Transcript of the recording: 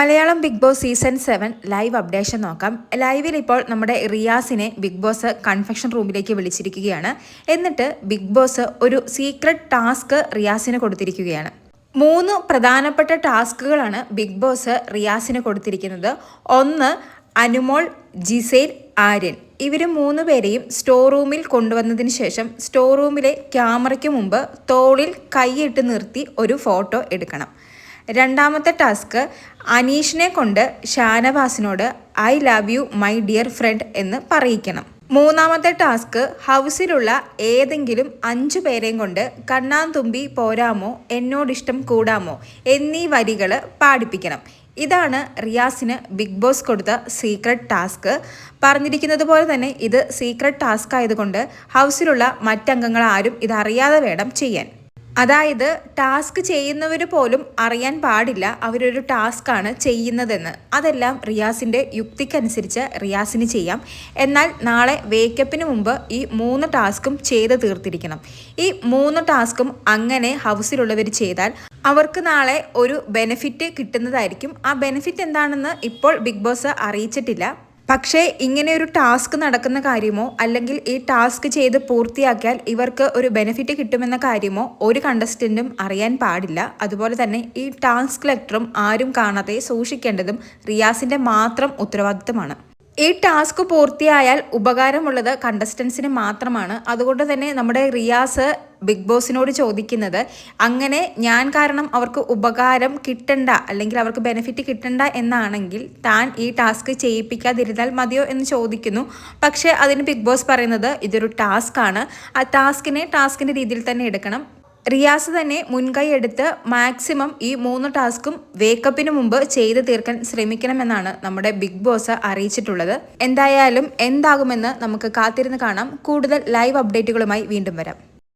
Malayalam Bigg Boss season seven live updation നോക്കാം. ലൈവിൽ ഇപ്പോൾ നമ്മുടെ റിയാസിനെ ബിഗ് ബോസ് കൺഫെക്ഷൻ റൂമിലേക്ക് വിളിച്ചിരിക്കുകയാണ്. എന്നിട്ട് ബിഗ് ബോസ് ഒരു സീക്രട്ട് ടാസ്ക് റിയാസിന് കൊടുത്തിരിക്കുകയാണ്. മൂന്ന് പ്രധാനപ്പെട്ട ടാസ്കുകളാണ് ബിഗ് ബോസ് റിയാസിന് കൊടുത്തിരിക്കുന്നത്. ഒന്ന് അനുമോൾ ജിസേൽ ആര്യൻ. ഇവർ മൂന്ന് പേരെയും സ്റ്റോർ റൂമിൽ കൊണ്ടുവന്നതിന് ശേഷം സ്റ്റോർ റൂമിലെ ക്യാമറയ്ക്ക് മുമ്പ് തോളിൽ കൈയിട്ട് നിർത്തി ഒരു ഫോട്ടോ എടുക്കണം. രണ്ടാമത്തെ ടാസ്ക് അനീഷിനെ കൊണ്ട് ഷാനവാസിനോട് I love you my dear friend എന്ന് പറയിക്കണം. മൂന്നാമത്തെ ടാസ്ക് ഹൗസിലുള്ള ഏതെങ്കിലും അഞ്ചു പേരെയും കൊണ്ട് കണ്ണാന്തുമ്പി പോരാമോ എന്നോടിഷ്ടം കൂടാമോ എന്നീ വരികൾ പാടിപ്പിക്കണം. ഇതാണ് റിയാസിന് ബിഗ് ബോസ് കൊടുത്ത സീക്രട്ട് ടാസ്ക്. പറഞ്ഞിരിക്കുന്നത് പോലെ തന്നെ ഇത് സീക്രട്ട് ടാസ്ക് ആയതുകൊണ്ട് ഹൗസിലുള്ള മറ്റംഗങ്ങൾ ആരും ഇതറിയാതെ വേണം ചെയ്യാൻ. അതായത് ടാസ്ക് ചെയ്യുന്നവർ പോലും അറിയാൻ പാടില്ല അവരൊരു ടാസ്ക്കാണ് ചെയ്യുന്നതെന്ന്. അതെല്ലാം റിയാസിന്റെ യുക്തിക്കനുസരിച്ച് റിയാസിന് ചെയ്യാം. എന്നാൽ നാളെ വേക്കപ്പിന് മുമ്പ് ഈ മൂന്ന് ടാസ്കും ചെയ്ത് തീർത്തിരിക്കണം. ഈ മൂന്ന് ടാസ്കും അങ്ങനെ ഹൗസിലുള്ളവർ ചെയ്താൽ അവർക്ക് നാളെ ഒരു ബെനിഫിറ്റ് കിട്ടുന്നതായിരിക്കും. ആ ബെനിഫിറ്റ് എന്താണെന്ന് ഇപ്പോൾ ബിഗ് ബോസ് അറിയിച്ചിട്ടില്ല. പക്ഷേ ഇങ്ങനെ ഒരു ടാസ്ക് നടക്കുന്ന കാര്യമോ അല്ലെങ്കിൽ ഈ ടാസ്ക് ചെയ്ത് പൂർത്തിയാക്കിയാൽ ഇവർക്ക് ഒരു ബെനിഫിറ്റ് കിട്ടുമെന്ന കാര്യമോ ഒരു കണ്ടസ്റ്റന്റും അറിയാൻ പാടില്ല. അതുപോലെ തന്നെ ഈ ടാസ്ക് ലെറ്ററും ആരും കാണാതെ സൂക്ഷിക്കേണ്ടതും റിയാസിന്റെ മാത്രം ഉത്തരവാദിത്തമാണ്. ഈ ടാസ്ക് പൂർത്തിയായാൽ ഉപകാരമുള്ളത് കണ്ടസ്റ്റൻസിന് മാത്രമാണ്. അതുകൊണ്ട് തന്നെ നമ്മുടെ റിയാസ് ബിഗ് ബോസിനോട് ചോദിക്കുന്നത് അങ്ങനെ ഞാൻ കാരണം അവർക്ക് ഉപകാരം കിട്ടണ്ട അല്ലെങ്കിൽ അവർക്ക് ബെനിഫിറ്റ് കിട്ടണ്ട എന്നാണെങ്കിൽ താൻ ഈ ടാസ്ക് ചെയ്യിപ്പിക്കാതിരുന്നാൽ മതിയോ എന്ന് ചോദിക്കുന്നു. പക്ഷേ അതിന് ബിഗ് ബോസ് പറയുന്നത് ഇതൊരു ടാസ്ക് ആണ് ആ ടാസ്കിനെ ടാസ്കിന്റെ രീതിയിൽ തന്നെ എടുക്കണം. റിയാസ് തന്നെ മുൻകൈ എടുത്ത് മാക്സിമം ഈ മൂന്ന് ടാസ്കും വേക്കപ്പിന് മുമ്പ് ചെയ്ത് തീർക്കാൻ ശ്രമിക്കണമെന്നാണ് നമ്മുടെ ബിഗ് ബോസ് അറിയിച്ചിട്ടുള്ളത്. എന്തായാലും എന്താകുമെന്ന് നമുക്ക് കാത്തിരുന്ന് കാണാം. കൂടുതൽ ലൈവ് അപ്ഡേറ്റുകളുമായി വീണ്ടും വരാം.